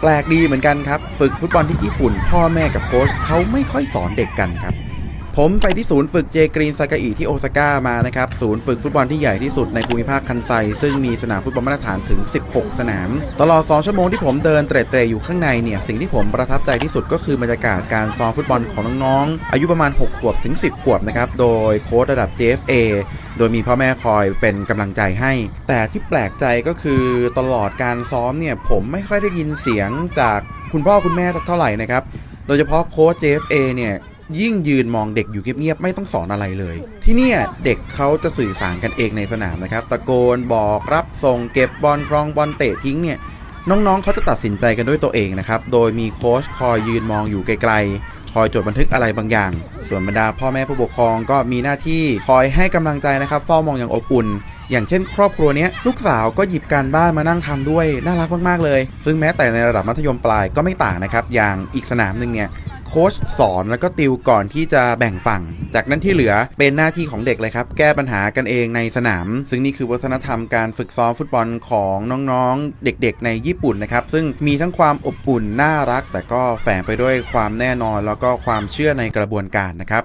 แปลกดีเหมือนกันครับ ฝึกฟุตบอลที่ญี่ปุ่น พ่อแม่กับโค้ชเขาไม่ค่อยสอนเด็กกันครับ ผมไปที่ศูนย์ฝึกเจกรีนซากาอิที่โอซาก้ามานะครับ ศูนย์ฝึกฟุตบอลที่ใหญ่ที่สุดในภูมิภาคคันไซ ซึ่งมีสนามฟุตบอลมาตรฐานถึง 16 สนาม ตลอด 2 ชั่วโมงที่ผมเดินเตร่ๆอยู่ข้างในเนี่ย สิ่งที่ผมประทับใจที่สุดก็คือบรรยากาศการซ้อมฟุตบอลของน้องๆ อายุประมาณ 6 ขวบถึง 10 ขวบนะครับ โดยโค้ชระดับ JFA โดยมีพ่อแม่คอยเป็นกำลังใจให้ แต่ที่แปลกใจก็คือตลอดการซ้อมเนี่ยผมไม่ค่อยได้ยินเสียงจากคุณพ่อคุณแม่สักเท่าไหร่นะครับโดยเฉพาะโค้ช JFA เนี่ย ยิ่งยืนมองเด็กอยู่เงียบๆไม่ต้องสอนอะไรเลย ที่นี่เด็กเขาจะสื่อสารกันเองในสนามนะครับ ตะโกนบอกรับส่งเก็บบอลครองบอลเตะทิ้งเนี่ยน้องๆเขาจะตัดสินใจกันด้วยตัวเองนะครับ โดยมีโค้ชคอยยืนมองอยู่ไกลๆ คอยจดบันทึกอะไรบางอย่าง ส่วนบรรดาพ่อแม่ผู้ปกครองก็มีหน้าที่คอยให้กำลังใจนะครับเฝ้ามองอย่างอบอุ่น อย่างเช่น ครอบครัวนี้ลูกสาวก็หยิบการบ้านมานั่งทำด้วยน่ารักมากๆเลย ซึ่งแม้แต่ในระดับมัธยมปลายก็ไม่ต่างนะครับอย่างอีกสนามหนึ่งเนี่ยโค้ชสอนแล้วก็ติวก่อนที่จะแบ่งฝั่ง จากนั้นที่เหลือเป็นหน้าที่ของเด็กเลยครับ แก้ปัญหากันเองในสนาม ซึ่งนี่คือวัฒนธรรมการฝึกซ้อมฟุตบอลของน้องๆ เด็กๆ ในญี่ปุ่นนะครับ ซึ่งมีทั้งความอบอุ่นน่ารัก แต่ก็แฝงไปด้วยความแน่นอนแล้วก็ความเชื่อในกระบวนการนะครับ